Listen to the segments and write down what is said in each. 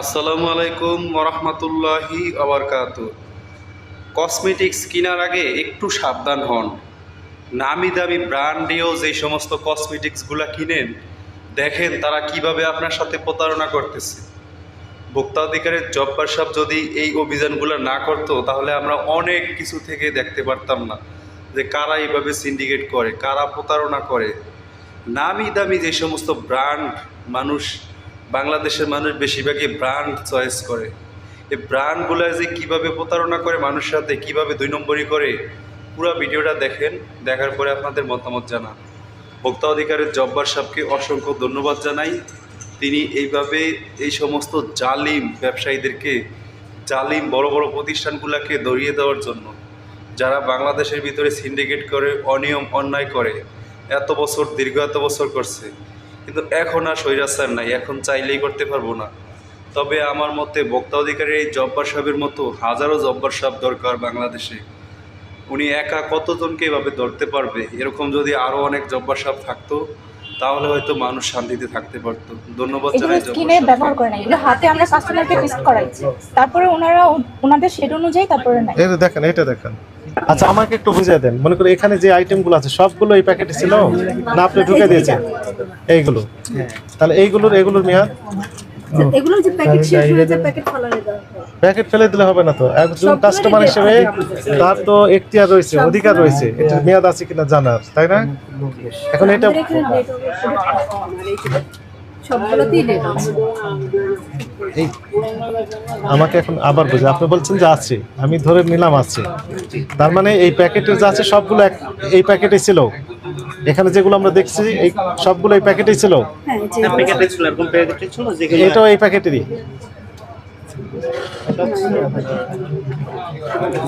আসসালামু আলাইকুম ওরহমতুল্লাহি আবরকাত। কসমেটিক্স কেনার আগে একটু সাবধান হন। নামি দামি ব্র্যান্ডেও যে সমস্ত কসমেটিক্সগুলো কিনেন, দেখেন তারা কীভাবে আপনার সাথে প্রতারণা করতেছে। ভোক্তা অধিকারের জব্বার সাহেব যদি এই অভিযানগুলো না করতো, তাহলে আমরা অনেক কিছু থেকে দেখতে পারতাম না যে কারা এইভাবে সিন্ডিকেট করে, কারা প্রতারণা করে। নামি দামি যে সমস্ত ব্র্যান্ড মানুষ বাংলাদেশের মানুষ বেশিরভাগই ব্র্যান্ড চয়েস করে। এই ব্র্যান্ডগুলো যে কীভাবে প্রতারণা করে মানুষের সাথে কীভাবে দুই নম্বরই করে, পুরো ভিডিওটা দেখেন, দেখার পরে আপনাদের মতামত জানান। ভোক্তা অধিকারের জব্বার সাহেবকে অসংখ্য ধন্যবাদ জানাই। তিনি এইভাবে এই সমস্ত জালিম ব্যবসায়ীদেরকে, জালিম বড় বড় প্রতিষ্ঠানগুলোকে দড়িয়ে দেওয়ার জন্য, যারা বাংলাদেশের ভিতরে সিন্ডিকেট করে, অনিয়ম, অন্যায় করে, এত বছর, দীর্ঘ এত বছর করছে কিন্তু এখন আর স্বৈরাচার নাই এখন চাইলেই করতে পারব না। তবে আমার মতে ভোক্তা অধিকারী এই জব্বার সাহেবের মতো হাজারো জব্বার সাহেব দরকার বাংলাদেশে। উনি একা কতজনকে এভাবে ধরতে পারবে? এরকম যদি আরও অনেক জব্বার সাহেব থাকতো তাহলে হয়তো মানুষ শান্তিতে থাকতে পারতো। ধন্যবাদ জানাই জব্বার স্কিনে ব্যবহার করে না এগুলো হাতে আমরা কাস্টমারকে টেস্ট করাই তারপরে ওনারা ওনাদের শেড অনুযায়ী তারপরে নেয় এটা দেখেন এটা দেখেন। আচ্ছা আমাকে একটু বুঝিয়ে দেন। মনে করি এখানে যে আইটেমগুলো আছে সবগুলো এই প্যাকেটে ছিল? না আপনি ঢুকে দিয়েছেন? এইগুলো। তাহলে এইগুলোর এগুলোর মেয়াদ? এগুলো যে প্যাকেট শেষ হয়ে যায় প্যাকেট ফালানো দেওয়া প্যাকেট ফেলে দিলে হবে না তো? একজন কাস্টমার হিসেবে তার তো এখতিয়ার রয়েছে অধিকার রয়েছে। এটার মেয়াদ আছে কিনা জানার তাই না? এখন এটা সবগুলোতেই ডেট আছে এই আমাকে এখন আবার বুঝে। আপনি বলছেন যে আছে আমি ধরে নিলাম আছে। তার মানে এই প্যাকেটে যা আছে সবগুলো এক- এই প্যাকেটে ছিল। এখানে যেগুলো আমরা দেখছি এই সবগুলো এই প্যাকেটেই ছিল। হ্যাঁ যে প্যাকেটে ছিল এরকম প্যাকেটে ছিল যেগুলো এটাও এই প্যাকেটেরই।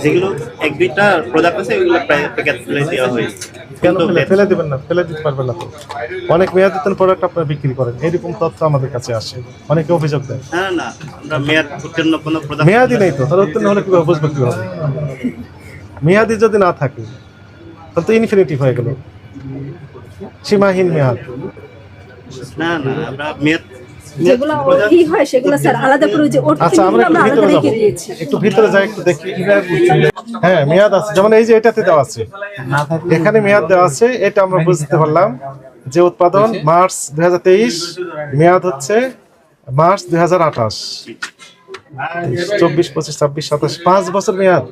যেগুলো এক দুইটা প্রোডাক্ট আছে প্রায় প্যাকেট ফেলে দেওয়া হয়েছে কেন ফেলে দিবেন না? ফেলে দিতে পারবেন না অনেক মেয়াদিতন প্রোডাক্ট আপনারা বিক্রি করেন। এরকম তথ্য আমাদের কাছে আসে। অনেকে অভিযোগ দেয়। না না, না আমরা মেয়াদ উত্তীর্ণ কোনো প্রোডাক্ট মেয়াদি নেই তো। তাহলে উত্তীর্ণ হলে কীভাবে বুঝব কীভাবে? মেয়াদি যদি না থাকে তাহলে তো ইনফিনিটিভ হয়ে গেল। সীমাহীন মেয়াদ। না না আমরা মেয়াদ যেগুলো ই হয় সেগুলো স্যার আলাদা করে যে ওর আচ্ছা আমরা আলাদা ভিতরে রেখে যাব। দিয়েছি। একটু ভিতরে যাই একটু দেখি হ্যাঁ মেয়াদ আছে যেমন এই যে এটাতে দেওয়া আছে। এখানে মেয়াদ দেওয়া আছে এটা আমরা বুঝতে পারলাম যে উৎপাদন মার্চ দুই মেয়াদ হচ্ছে মার্চ দুই হাজার আঠাশ। চব্বিশ পঁচিশ ছাব্বিশ সাতাশ পাঁচ বছর মেয়াদ।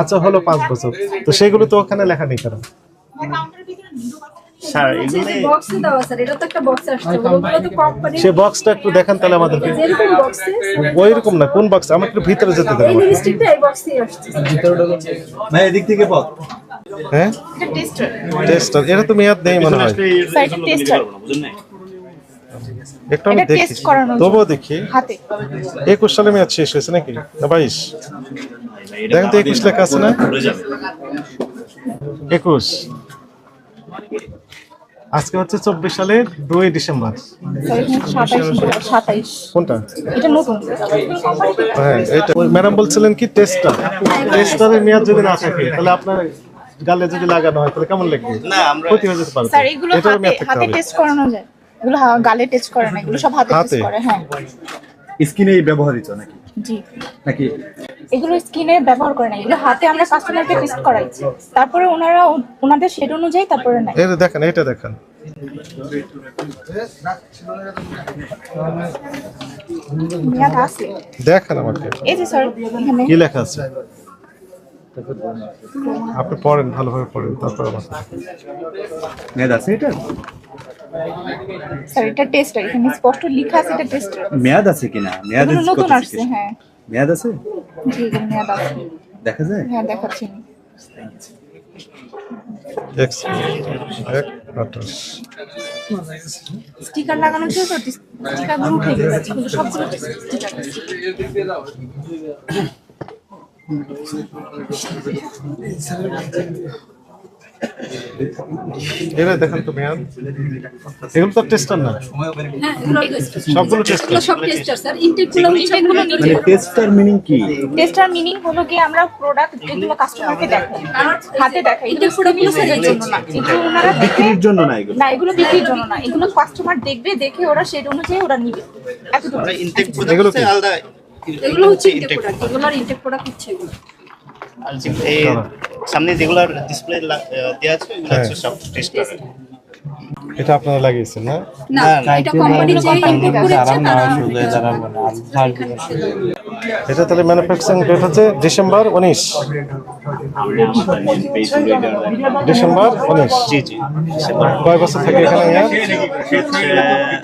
আচ্ছা হলো পাঁচ বছর। তো সেগুলো তো ওখানে লেখা নেই কেন? স্যার বক্সে দেওয়া স্যার। এটা তো একটা বক্স আসছে। ওগুলো তো কোম্পানি সে বক্সটা একটু দেখান তাহলে আমাদেরকে যেরকম বক্সে ওই না কোন বক্স আমাকে একটু ভিতরে যেতে দেন এই লিপস্টিকটা এই বক্সেই আসছে ভাই এদিক থেকে পথ। হ্যাঁ? টেস্টার এটা তো মেয়াদ নেই মনে হয়। স্যার, এটা tester। একটু আমি দেখি। তবুও দেখি। হাতে। একুশ সালে মেয়াদ শেষ হয়েছে নাকি? না বাইশ। দেখেন তো একুশ লেখা আছে না? একুশ। আজকে হচ্ছে চব্বিশ সালের দুই ডিসেম্বর। কোনটা? এটা হ্যাঁ এটা ম্যাডাম বলছিলেন কি টেস্টার টেস্টারের মেয়াদ যদি না থাকে তাহলে আপনার গালে যদি লাগানো হয় তাহলে কেমন লাগবে? না আমরা ক্ষতি হয়ে যেতে পারে স্যার এগুলো হাতে মেয়াদ থাকতে হাতে হবে। টেস্ট করানো যায়। এগুলো গালে টেস্ট করে না এগুলো সব হাতে হাতে? টেস্ট করে হ্যাঁ। স্কিনেই ব্যবহৃত নাকি? জি। নাকি? এগুলো স্কিনে ব্যবহার করে না এগুলো হাতে আমরা কাস্টমারকে টেস্ট করাই তারপরে ওনারা ওনাদের শেড অনুযায়ী তারপরে নেয়। এটা দেখেন এটা দেখেন। দেখেন আমাকে এই যে স্যার এখানে। কি লেখা আছে? আপনি পড়েন ভালোভাবে পড়েন তারপর আমার। মেয়াদ আছে এটা? স্যার এটা টেস্টার এখানে স্পষ্ট লেখা আছে এটা টেস্টার মেয়াদ আছে কিনা? মেয়াদ এগুলো নতুন আসছে হ্যাঁ। মেয়াদ আছে? জি মেয়াদ আছে। দেখা যায়? হ্যাঁ দেখাচ্ছি। স্টিকার লাগানো ছিল তো স্টিকারগুলো উঠে গেছে কিন্তু সবগুলো স্টিকার এরা দেখেন তো মেয়াদ। এগুলো তো টেস্টার না। হ্যাঁ সবগুলো টেস্টার সব টেস্টার স্যার ইনটেকগুলো হচ্ছে এগুলো মানে টেস্টার মিনিং কি? টেস্টার মিনিং হলো কি আমরা প্রোডাক্ট যেগুলো কাস্টমারকে দেখাই হাতে দেখাই এগুলো প্রোডাক্টগুলো সেলের জন্য না। এগুলো ওনারা বিক্রির জন্য না এগুলো। না এগুলো বিক্রির জন্য না। এগুলো কাস্টমার দেখবে দেখে ওরা সেই অনুযায়ী ওরা নিবে। এতটুকু। ইনটেক এগুলো প্রোডাক্ট কি? আলাদা। এগুলো হচ্ছে ইনটেক প্রোডাক্ট ইনটেক প্রোডাক্ট হচ্ছে এগুলো। আর সামনে যেগুলো ডিসপ্লে দেওয়া আছে এগুলো হ্যাঁ। হচ্ছে সব টেস্টার এটা আপনারা লাগিয়েছেন না? না এটা কোম্পানি যে ইনপুট করেছে তারা এটা তাহলে ম্যানুফ্যাকচারিং ডেট হচ্ছে ডিসেম্বর উনিশ। ডিসেম্বর উনিশ। জি জি। কয় বছর থেকে এখানে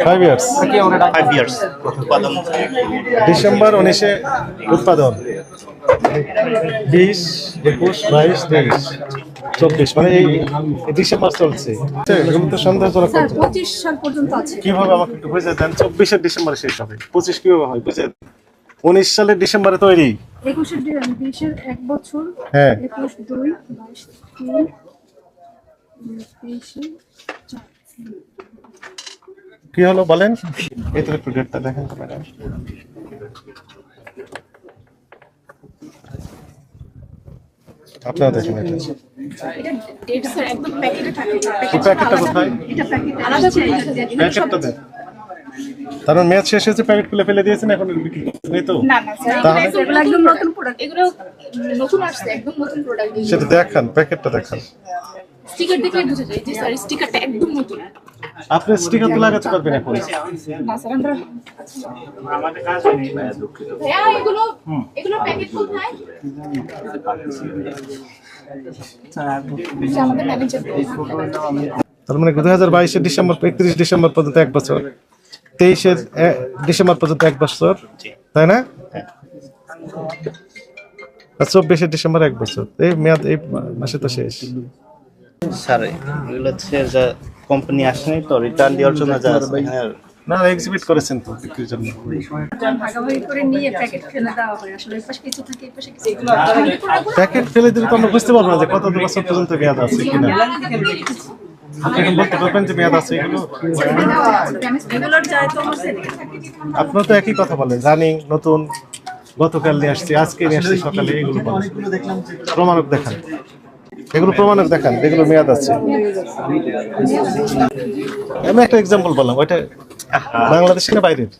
ফাইভ ইয়ার্স ফাইভ ইয়ার্স উৎপাদন। ডিসেম্বর উনিশে উৎপাদন। বিশ একুশ বাইশ তেইশ চব্বিশ মানে এই এই ডিসেম্বর চলছে। এগুলো তো সন্দেহজনক। পঁচিশ সাল পর্যন্ত আছে। কীভাবে আমাকে একটু বুঝে দেন? চব্বিশের ডিসেম্বরে শেষ হবে। পঁচিশ কীভাবে হয়? বুঝে উনিশ সালের ডিসেম্বরে তৈরি। একুশের বিশের এক বছর। হ্যাঁ। একুশ দুই বাইশ তিন তেইশে কি হলো বলেন? একটু ডেটটা দেখেন ম্যাডাম আপনারা দেখেন এটা। এটা ডেট স্যার একদম প্যাকেটে থাকে। প্যাকেটটা কোথায়? এটা প্যাকেট আলাদা করে প্যাকেটটা দেন। তার মানে ম্যাচ শেষ হয়েছে প্যাকেট খুলে ফেলে দিয়েছেন এখন বিক্রি করছেন, এই তো? না না স্যার তাহলে? এগুলো একদম নতুন প্রোডাক্ট এগুলো নতুন আসছে একদম নতুন প্রোডাক্ট সেটা দেখান প্যাকেটটা দেখান। স্টিকার দেখলে বোঝা যায় যে স্যার স্টিকারটা একদম নতুন। আপনি স্টিকার তো লাগাতে পারবেন এখন। না স্যার আমরা হ্যাঁ এগুলো এগুলো প্যাকেট কোথায়? যে আমাদের ম্যানেজার তার মানে দুই হাজার বাইশের ডিসেম্বর একত্রিশ ডিসেম্বর পর্যন্ত এক বছর। তেইশের ডিসেম্বর পর্যন্ত এক বছর তাই না? আর চব্বিশে ডিসেম্বর এক বছর। এই মেয়াদ এই মাসে তো শেষ। স্যার এগুলো হচ্ছে যা কোম্পানি আসেনি তো রিটার্ন দেওয়ার জন্য যা না এক্সিবিট করেছেন তো বিক্রির জন্য। হয় প্যাকেট ফেলে দিলে তো আমরা বুঝতে পারব না যে কত বছর পর্যন্ত মেয়াদ আছে কিনা। আপনি এখন বলতে মেয়াদ আছে এগুলো? তো আপনারা তো একই কথা বলেন রানিং নতুন গতকাল নিয়ে আসছি আজকে নিয়ে আসছি সকালে এগুলো প্রমাণক দেখান। এগুলো প্রমাণক দেখান এগুলো মেয়াদ আছে। আমি একটা এক্সাম্পল বললাম ওইটা বাংলাদেশে না বাইরের?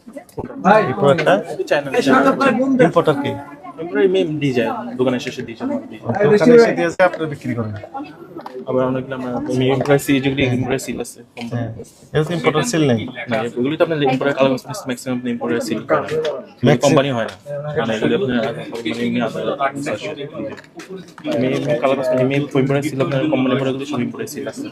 ইম্পোর্টার কি? আমরা এমনি দিয়ে যায় দোকানের শেষে দিয়ে যায়। দোকানে এসে দিয়েছে আপনারা বিক্রি করেন আবার অনেকগুলো আমরা ইমপ্রেসি যেগুলি ইমপ্রেসি আছে হ্যাঁ। এটা ইম্পোর্টার সেল নেই। না ওগুলি তো আপনার ইম্পোর্টার কালার ম্যাক্সিমাম আপনি ইম্পোর্টার সিল করেন। কোম্পানি হয় না। মানে এগুলি আপনার কোম্পানি এমনি আছে আমি কালার আমি ইম্পোর্টার সিল আপনার কোম্পানি প্রোডাক্টগুলি সব ইম্পোর্টার সিল আছে।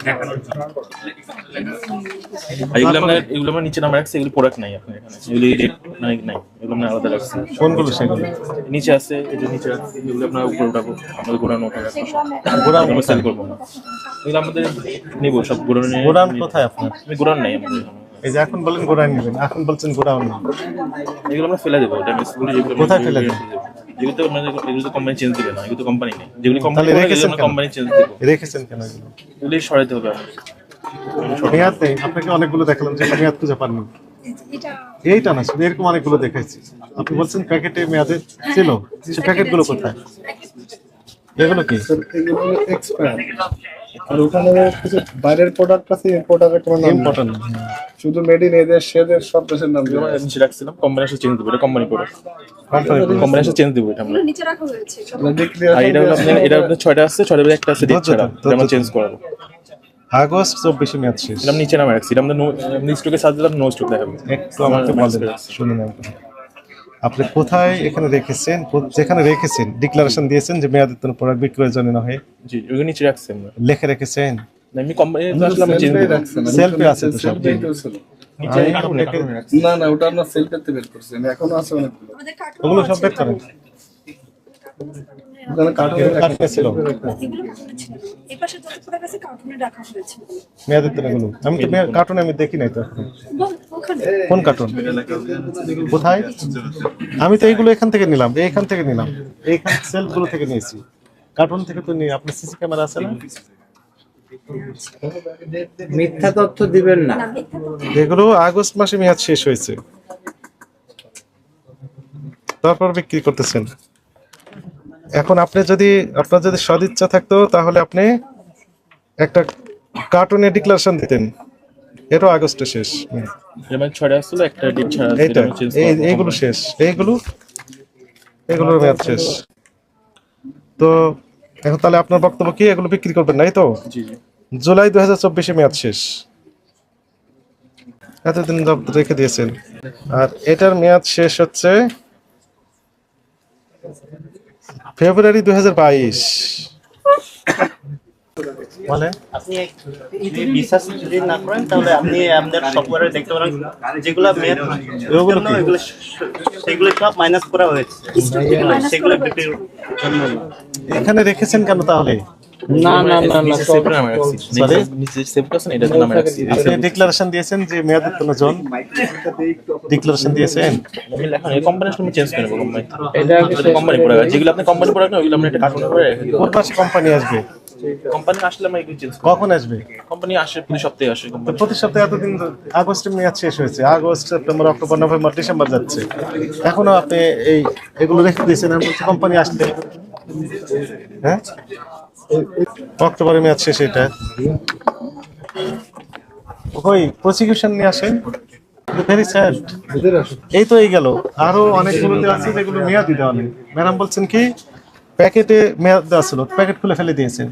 এগুলো আপনার এগুলো আমরা নিচে নামা রাখছি এগুলি প্রোডাক্ট নাই আপনার এখানে। এগুলি রেট নাই নাই এগুলো আমরা আলাদা রাখছি কোনগুলো সেগুলো? নিচে আছে এই যে নিচে রাখছি এগুলো আপনার উপরে উঠাবো আমাদের গোড়ানো ওঠা গোডাউন আমরা সেল করব। না এগুলো আমাদের নেব সব নিয়ে। কোথায় আপনার? নাই। আমাদের এই যে এখন বলেন গোডাউন নেবেন এখন বলছেন গোডাউন নেই। এগুলো আমরা ফেলে দেবো ড্যামেজগুলো যেগুলো কোথায় ফেলে দেবো? যেগুলো তো মানে এগুলো তো কোম্পানি চেঞ্জ দিবে না এগুলো তো কোম্পানি নেই। যেগুলো কোম্পানি রেখেছেন কোম্পানি চেঞ্জ দেবো। রেখেছেন কেন এগুলো? এগুলি সরাইতে হবে। আপনাকে অনেকগুলো দেখালাম যে মেয়াদ খুঁজে পাননি। এটা এইটা না এরকম অনেকগুলো দেখাইছি। আপনি বলছেন প্যাকেটে মেয়াদে ছিল সে প্যাকেটগুলো কোথায়? এগুলো কি? এক্সপায়ার আর ওখানে কিছু বাইরের প্রোডাক্ট আছে ইম্পোর্টারের কোনো নাম নেই। ইম্পর্টেন্ট শুধু মেড ইন এদের সেদের সব দেশের নাম দেওয়া আছে। রাখছিলাম চেঞ্জ দেবো এটা company product company company change দেবো এটা আমরা। নিচে রাখা হয়েছে। সব বিক্রি আর এটা হলো আপনার এটা ছয়টা ছয়টা একটা আছে আমরা চেঞ্জ করাবো। আগস্ট চব্বিশে মেয়াদ শেষ। এটা আমি নিচে নামে রাখছি আমাদের নো স্টকে সাজ দিলাম নো স্টক দেখাবে। একটু আমাকে বলেন শুনুন একটু। আপনি কোথায় এখানে রেখেছেন? যেখানে রেখেছেন ডিক্লারেশন দিয়েছেন যে মেয়াদের জন্য প্রোডাক্ট বিক্রয়ের জন্য নয় জি ওগুলো নিচে রাখছি আমরা লিখে রেখেছেন? না, এমনি কোম্পানি আসলে আমরা চেঞ্জ রাখছেন, আমি সেলফে আছে তো সব। আমি না না ওটা আপনার সেলফেতে বের করছেন এখনও আছে অনেকগুলো। ওগুলো সব বের করেন। ওখানে কার্টুনে ছিল এই পাশে যত আছে কার্টুনে রাখা হয়েছে। মেয়াদের জন্য আমি তো কার্টুন আমি দেখি নাই তো কোন কার্টুন কোথায়? আমি তো এইগুলো এখান থেকে নিলাম এইখান থেকে নিলাম। এইখান সেলফগুলো থেকে নিয়েছি। কার্টুন থেকে তো নিয়ে আপনার সিসি ক্যামেরা আছে না? মিথ্যা তথ্য দিবেন না। না। এগুলো আগস্ট মাসে মেয়াদ শেষ হয়েছে। তারপর বিক্রি করতেছেন। এখন আপনি যদি আপনার যদি সদিচ্ছা থাকতো তাহলে আপনি একটা কার্টুনে ডিক্লারেশন দিতেন। এটাও আগস্টে শেষ। ছয়টা একটা এইটা এইগুলো শেষ। এইগুলো এগুলোর মেয়াদ শেষ। তো এখন তাহলে আপনার বক্তব্য কি? এগুলো বিক্রি করবেন নাই তো? জুলাই দু হাজার চব্বিশে মেয়াদ শেষ। এতদিন রেখে দিয়েছেন। আর এটার মেয়াদ শেষ হচ্ছে ফেব্রুয়ারি দুই হাজার বাইশ। বলে আপনি যদি বিশ্বাস যদি না করেন তাহলে আপনি আমাদের সফটওয়্যারে দেখতে পারেন যেগুলো মেয়াদ এগুলো সেগুলো সব মাইনাস করা হয়েছে। সেগুলো সেগুলো বিক্রির জন্য। এখানে রেখেছেন কেন তাহলে? না না আপনি ডিক্লারেশন দিয়েছেন যে জন? ডিক্লারেশন দিয়েছেন? এই চেঞ্জ করে কোম্পানি এটা কোম্পানি প্রোডাক্ট যেগুলো আপনি কোম্পানি প্রোডাক্ট না ওইগুলো আপনি একটা কার্টুন করে রেখে দিবো কোন কোম্পানি আসবে? কোম্পানি আসলে আমি চেঞ্জ কখন আসবে? কোম্পানি আসে প্রতি সপ্তাহে আসে কোম্পানি প্রতি সপ্তাহে এতদিন আগস্টের মেয়াদ শেষ হয়েছে। August September October November December যাচ্ছে। এখনও আপনি এই এগুলো রেখে দিয়েছেন। আমি কোম্পানি আসলে। হ্যাঁ? অক্টোবরের মেয়াদ শেষ এটা। ওই প্রসিকিউশন নিয়ে আসেন। ভেরি স্যাড এই তো এই গেল। আরও অনেকগুলোতে আছে যেগুলো মেয়াদি দেওয়া নেই। ম্যাডাম বলছেন কি, প্যাকেটে মেয়াদ দেওয়া ছিল, প্যাকেট খুলে ফেলে দিয়েছেন।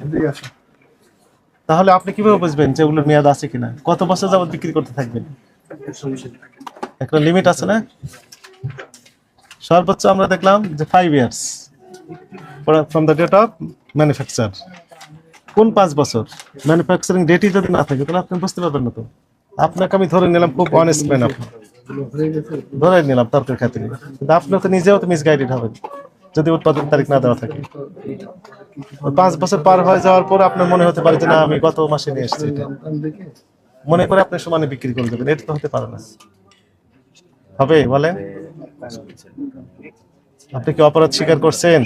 তাহলে আপনি কীভাবে বুঝবেন যে ওগুলোর মেয়াদ আছে কিনা? কত বছর যাবত বিক্রি করতে থাকবেন? একটা লিমিট আছে না? সর্বোচ্চ আমরা দেখলাম যে five years from the date of manufacture কোন পাঁচ বছর? ম্যানুফ্যাকচারিং ডেটই যদি না থাকে, তাহলে আপনি বুঝতে পারবেন না তো। আপনাকে আমি ধরে নিলাম খুব অনেস্ট ম্যান আপনি। ধরে নিলাম তর্কের খাতিরে। কিন্তু আপনি তো নিজেও তো মিসগাইডেড হবেন যদি উৎপাদন তারিখ না দেওয়া থাকে। পাঁচ বছর পার হয়ে যাওয়ার পর আপনার মনে হতে পারে যে, না, আমি গত মাসে নিয়ে এসেছি মনে করে আপনি সমানে বিক্রি করে দেবেন। এটা তো হতে পারে না। হবে, বলেন। আপনি কি অপরাধ স্বীকার করছেন?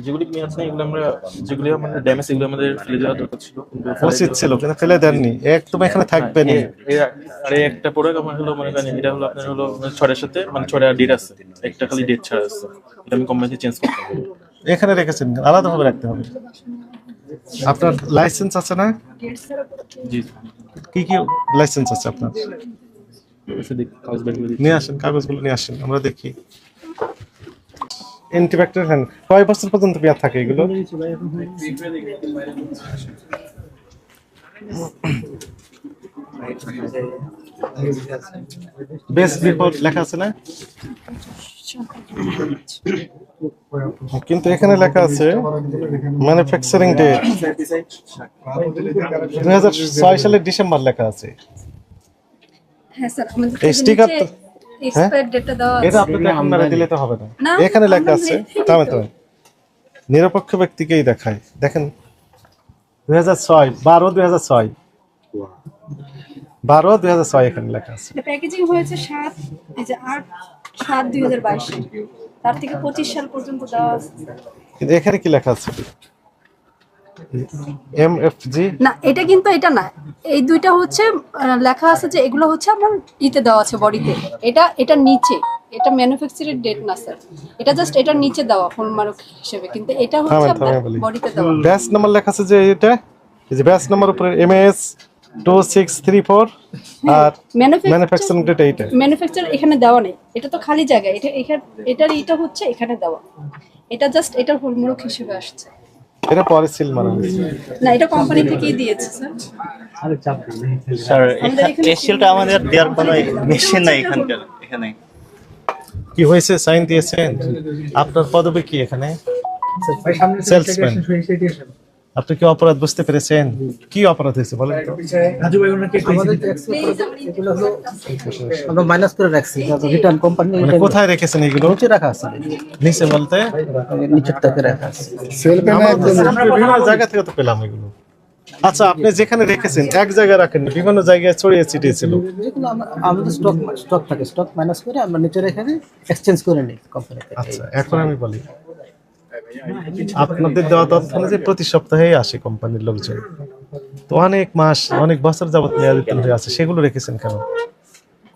যেগুলি মেয়াদ নেই এগুলো আমরা যেগুলি আমাদের ড্যামেজ এগুলো আমাদের ফেলে দেওয়া দরকার ছিল। উচিত ছিল কিন্তু ফেলে দেননি। একদম এখানে থাকবেন এ- এ- আরে একটা প্রোডাক্ট আমার হলো মনে করেন এটা হলো আপনার হলো ছড়ের সাথে মানে ছড়ে ডেট আছে। একটা খালি ডেট ছাড়া আছে। এটা আমি কোম্পানিতে চেঞ্জ করতে হবে। এখানে রেখেছেন আলাদাভাবে রাখতে হবে। আপনার লাইসেন্স আছে না? জি। কি কি লাইসেন্স আছে আপনার? নিয়ে আসেন কাগজগুলো নিয়ে আসেন আমরা দেখি। অ্যান্টিব্যাকটেরিয়াল হ্যান্ড কয় বছর পর্যন্ত মেয়াদ থাকে এগুলো? বেস্ট বিফোর লেখা আছে না? কিন্তু এখানে লেখা আছে ম্যানুফ্যাকচারিং ডেট দুই হাজার ছয় সালের ডিসেম্বর লেখা আছে। হ্যাঁ এক্সপায়ার ডেটটা দেওয়া এটা আপনাকে আপনারা দিলে তো হবে না। এখানে লেখা আছে লিখে থামে থামে নিরপেক্ষ ব্যক্তিকেই দেখায় দেখেন দুই হাজার ছয় বারো দুই হাজার ছয়। বারো দুই হাজার ছয় এখানে লেখা আছে। প্যাকেজিং হয়েছে সাত এই যে আট সাত দুই হাজার বাইশে। তার থেকে পঁচিশ সাল পর্যন্ত দেওয়া আছে। কিন্তু এখানে কি লেখা আছে? এম এফ জি না এটা কিন্তু এটা না। এই দুইটা হচ্ছে লেখা আছে যে এগুলো হচ্ছে আমার ইতে দেওয়া আছে বডিতে। এটা এটা নিচে। এটা ম্যানুফ্যাকচারের ডেট না স্যার এটা জাস্ট এটার নিচে দেওয়া হলমার্ক হিসেবে। কিন্তু এটা হচ্ছে আপনার বডিতে দেওয়া। ব্যাচ নাম্বার লেখা আছে যে এটা। এই যে ব্যাচ নাম্বার উপরে M S two six three four আর ম্যানুফ্যাকচার ডেট এইটা। ম্যানুফ্যাকচার এখানে দেওয়া নেই। এটা তো খালি জায়গা। এটা এটার এটা হচ্ছে এখানে দেওয়া। এটা জাস্ট এটার হলমার্ক হিসেবে আসছে। এটা পরে সিল মারা হয়েছে না এটা কোম্পানি থেকেই দিয়েছে স্যার স্যার আমাদের সিলটা আমাদের দেওয়ার কোনো মেশিন নাই এখানকার এখানে। কি হয়েছে? সাইন দিয়েছেন? আপনার পদবি কি এখানে? সেলসম্যান আপনি কি অপরাধ বুঝতে পেরেছেন? কি অপরাধ হয়েছে বলেন তো? আমরা মাইনাস করে রাখছি রিটার্ন কোম্পানি মানে কোথায় রেখেছেন এগুলো? নিচে রাখা আছে। নিচে বলতে? নিচের থেকে রাখা আছে। আমরা একদম বিভিন্ন জায়গা থেকে তো পেলাম এগুলো। আচ্ছা আপনি যেখানে রেখেছেন এক জায়গায় রাখেননি বিভিন্ন জায়গায় ছড়িয়ে ছিটিয়ে ছিল। যেগুলো আমরা আমাদের স্টক স্টক থাকে স্টক মাইনাস করে আমরা নিচে রেখে দিই এক্সচেঞ্জ করে নিই কোম্পানি আচ্ছা এখন আমি বলি। আপনাদের দেওয়া তথ্য অনুযায়ী প্রতি সপ্তাহেই আসে কোম্পানির লোকজন। তো অনেক মাস অনেক বছর যাবত মেয়াদোত্তীর্ণ হয়ে আছে সেগুলো রেখেছেন কেন?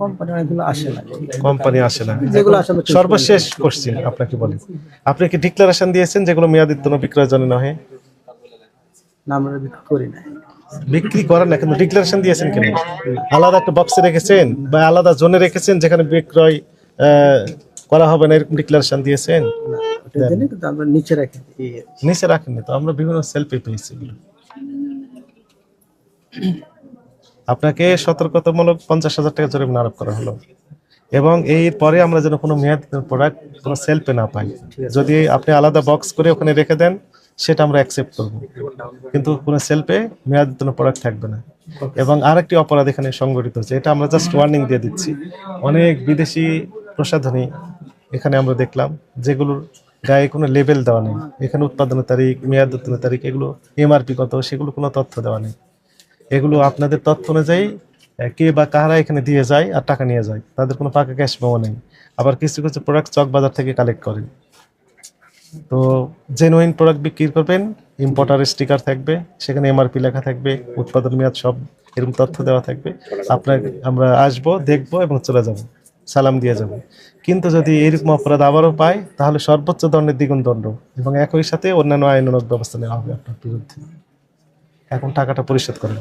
কোম্পানি অনেকগুলো আসে না। কোম্পানি আসে না। যেগুলো। সর্বশেষ কোশ্চিন আপনাকে বলি। আপনি কি ডিক্লারেশন দিয়েছেন যেগুলো বিক্রয়ের জন্য নহে? না আমরা বিক্রি করি না বিক্রি করেন না কিন্তু ডিক্লারেশন দিয়েছেন কেন? আলাদা একটা বক্সে রেখেছেন বা আলাদা জোনে রেখেছেন যেখানে বিক্রয় করা হবে না এরকম ডিক্লারেশন দিয়েছেন নিচে রাখি। এই নিচে রাখেননি তো আমরা বিভিন্ন সেলফে পেয়েছি। আপনাকে সতর্কতামূলক পঞ্চাশ হাজার টাকা জরিমানা আরোপ করা হলো। এবং এর পরে আমরা যেন কোনো মেয়াদ প্রোডাক্ট কোনো সেলফে না পাই। যদি আপনি আলাদা বক্স করে ওখানে রেখে দেন সেটা আমরা অ্যাকসেপ্ট করব। কিন্তু কোনো সেলফে মেয়াদ কোনো প্রোডাক্ট থাকবে না। এবং আরেকটি অপরাধ এখানে সংগঠিত হচ্ছে এটা আমরা জাস্ট ওয়ার্নিং দিয়ে দিচ্ছি। অনেক বিদেশি প্রসাধনী এখানে আমরা দেখলাম যেগুলোর গায়ে কোনো লেবেল দেওয়া নেই। এখানে উৎপাদনের তারিখ, মেয়াদ উত্তীর্ণের তারিখ, এগুলো এমআরপি কত, সেগুলো কোনো তথ্য দেওয়া নেই। এগুলো আপনাদের তথ্য অনুযায়ী কে বা কারা এখানে দিয়ে যায় আর টাকা নিয়ে যায়। তাদের কোনো পাকা ক্যাশ পাওয়া নেই। আবার কিছু কিছু প্রোডাক্ট চক বাজার থেকে কালেক্ট করেন। তো জেনুইন প্রোডাক্ট বিক্রি করবেন ইম্পোর্টার স্টিকার থাকবে, সেখানে এমআরপি লেখা থাকবে, উৎপাদন মেয়াদ সব এরকম তথ্য দেওয়া থাকবে। আপনার, আমরা আসব, দেখব এবং চলে যাব। সালাম দিয়ে যাবে। কিন্তু যদি এরকম অপরাধ আবারও পায়, তাহলে সর্বোচ্চ দণ্ডের দ্বিগুণ দণ্ড এবং একই সাথে অন্যান্য আইনানুগ ব্যবস্থা নেওয়া হবে আপনার বিরুদ্ধে। এখন টাকাটা পরিশোধ করেন।